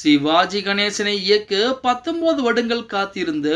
சிவாஜி கணேசனை இயக்க பத்தொன்பது வருடங்கள் காத்திருந்த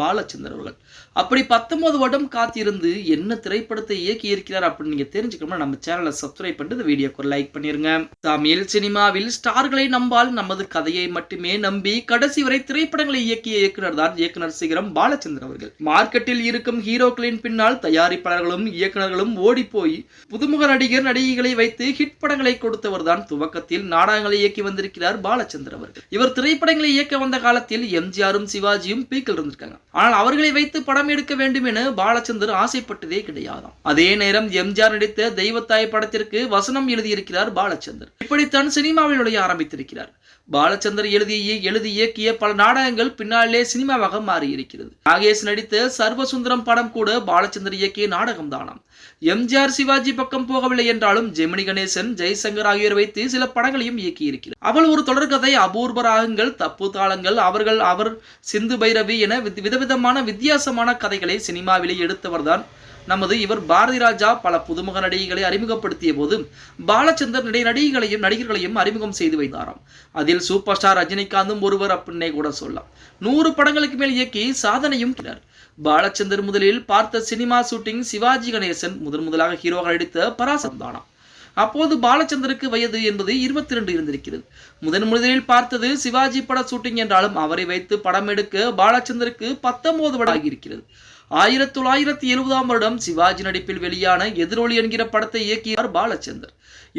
பாலச்சந்தர் அவர்கள். அப்படி பத்தொன்பது வருடம் காத்திருந்து என்ன திரைப்படத்தை இயக்கி இருக்கிறார் அப்படின்னு நீங்க தெரிஞ்சுக்கணும்னா நம்ம சேனலை சப்ஸ்கிரைப் பண்ணிட்டு இந்த வீடியோக்கு லைக் பண்ணிருங்க. தமிழ் சினிமாவில் ஸ்டார்களை நம்பால் நமது கதையை மட்டுமே நம்பி கடைசி வரை திரைப்படங்களை இயக்கிய இயக்குனர் தான் இயக்குனர் சிகரம் பாலச்சந்திரன் அவர்கள். மார்க்கெட்டில் இருக்கும் ஹீரோக்களின் பின்னால் தயாரிப்பாளர்களும் இயக்குனர்களும் ஓடி போய் புதுமுக நடிகர் நடிகைகளை வைத்து ஹிட் படங்களை கொடுத்தவர் தான் துவக்கத்தில் நாடகங்களை இயக்கி வந்திருக்கிறார் பாலச்சந்திரன் அவர்கள். இவர் திரைப்படங்களை இயக்க வந்த காலத்தில் எம்ஜிஆரும் சிவாஜியும் பீக்கில் இருந்திருக்காங்க. ஆனால் அவர்களை வைத்து படம் எடுக்க வேண்டும் என பாலச்சந்தர் ஆசைப்பட்டதே கிடையாதாம். அதே நேரம் எம்ஜிஆர் நடித்த தெய்வத்தாய் படத்திற்கு வசனம் எழுதியிருக்கிறார் பாலச்சந்தர். இப்படித்தான் சினிமாவில் நுழைய ஆரம்பித்திருக்கிறார். பாலச்சந்தர் எழுதிய எழுதி இயக்கிய பல நாடகங்கள் பின்னாலே சினிமாவாக மாறியிருக்கிறது. நாகேஷ் நடித்த சர்வசுந்தரம் படம் கூட பாலச்சந்தர் இயக்கிய நாடகம் தானாம். எம்ஜிஆர் சிவாஜி பக்கம் போகவில்லை என்றாலும் ஜெமினி கணேசன் ஜெய்சங்கர் ஆகியோர் வைத்து சில படங்களையும் இயக்கியிருக்கிறார். அவள் ஒரு தொடர்கதை அபூர்வ ராகங்கள் தப்பு தாளங்கள் அவர்கள் அவர் சிந்து பைரவி என விதவிதமான வித்தியாசமான கதைகளை சினிமாவிலே எடுத்தவர்தான் நமது இவர் பாரதி ராஜா. பல புதுமுக நடிகைகளை அறிமுகப்படுத்திய போது பாலச்சந்தர் நிறைய நடிகைகளையும் நடிகர்களையும் அறிமுகம் செய்து வைத்தாராம். அதில் சூப்பர் ஸ்டார் ரஜினிகாந்தும் ஒருவர் அப்படின்னே கூட சொல்லலாம். நூறு படங்களுக்கு மேல் இயக்கி சாதனையும் பாலச்சந்தர் முதலில் பார்த்த சினிமா ஷூட்டிங் சிவாஜி கணேசன் முதன் முதலாக ஹீரோவாக நடித்த பராசந்தானா அப்போது பாலச்சந்தருக்கு வயது என்பது இருபத்தி ரெண்டு இருந்திருக்கிறது. முதன் முதலில் பார்த்தது சிவாஜி பட ஷூட்டிங் என்றாலும் அவரை வைத்து படம் எடுக்க பாலச்சந்தருக்கு பத்தொன்பது வட ஆகியிருக்கிறது. ஆயிரத்தி தொள்ளாயிரத்தி எழுபதாம் வருடம் சிவாஜி நடிப்பில் வெளியான எதிரொலி என்கிற படத்தை இயக்கியார் பாலச்சந்தர்.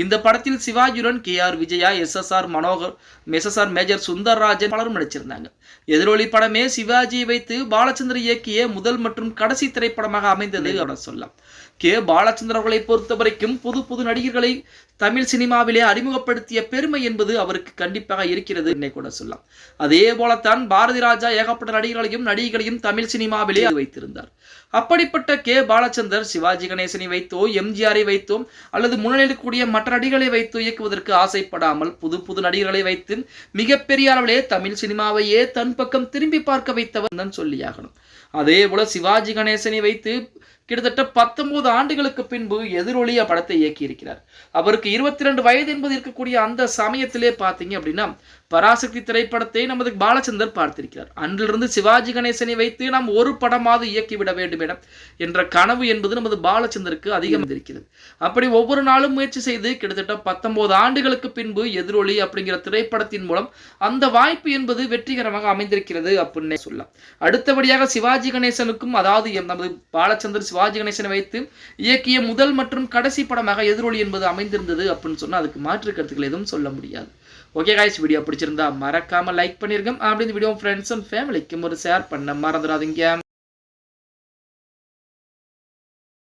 இந்த படத்தில் சிவாஜியுடன் K R Vijaya S S R Manohar S S R Major Sundarrajan பலரும் நடிச்சிருந்தாங்க. எதிரொலி படமே சிவாஜியை வைத்து பாலச்சந்தர் இயக்கிய முதல் மற்றும் கடைசி திரைப்படமாக அமைந்தது அவரை சொல்லலாம். கே பாலச்சந்தர் அவர்களை பொறுத்த வரைக்கும் புது புது நடிகர்களை தமிழ் சினிமாவிலே அறிமுகப்படுத்திய பெருமை என்பது அவருக்கு கண்டிப்பாக இருக்கிறது என்னை கூட சொல்லலாம். அதே போலத்தான் பாரதி ராஜா ஏகப்பட்ட நடிகர்களையும் நடிகைகளையும் தமிழ் சினிமாவிலே வைத்திருந்தார். அப்படிப்பட்ட கே. பாலச்சந்தர் சிவாஜி கணேசனை வைத்தோ எம்ஜிஆரை வைத்தோ அல்லது முன்னிலையில் கூடிய மற்ற நடிகர்களை வைத்து இயக்குவதற்கு ஆசைப்படாமல் புது புது நடிகர்களை வைத்து மிகப்பெரிய அளவிலே தமிழ் சினிமாவையே தன் பக்கம் திரும்பி பார்க்க வைத்தவர் தான் சொல்லியாகணும். அதே போல சிவாஜி கணேசனை வைத்து கிட்டத்தட்ட பத்தொன்பது ஆண்டுகளுக்கு பின்பு எதிரொலிய படத்தை இயக்கியிருக்கிறார். அவருக்கு இருபத்தி ரெண்டு வயது என்பது இருக்கக்கூடிய அந்த சமயத்திலே பார்த்தீங்க அப்படின்னா பராசக்தி திரைப்படத்தை நமது பாலச்சந்தர் பார்த்திருக்கிறார். அன்றிலிருந்து சிவாஜி கணேசனை வைத்து நாம் ஒரு படமாவது இயக்கிவிட வேண்டும் என என்ற கனவு என்பது நமது பாலச்சந்தருக்கு அதிகம் இருக்கிறது அப்படி ஒவ்வொரு நாளும் முயற்சி செய்து கிட்டத்தட்ட பத்தொன்பது ஆண்டுகளுக்கு பின்பு எதிரொலி அப்படிங்கிற திரைப்படத்தின் மூலம் அந்த வாய்ப்பு என்பது வெற்றிகரமாக அமைந்திருக்கிறது அப்படின்னே சொல்லலாம். அடுத்தபடியாக சிவாஜி கணேசனுக்கும் அதாவது நமது பாலச்சந்தர் சிவாஜி கணேசனை வைத்து இயக்கிய முதல் மற்றும் கடைசி படமாக எதிரொலி என்பது அமைந்திருந்தது அப்படின்னு சொன்னா அதுக்கு மாற்று கருத்துக்கள் எதுவும் சொல்ல முடியாது. ஓகே காய்ஸ் வீடியோ பிடிச்சிருந்தா மறக்காம லைக் பண்ணிருக்கோம் அப்படி இந்த வீடியோ ஃப்ரெண்ட்ஸ் அண்ட் ஃபேமிலிக்கும் ஒரு ஷேர் பண்ண மறந்துடாதீங்க.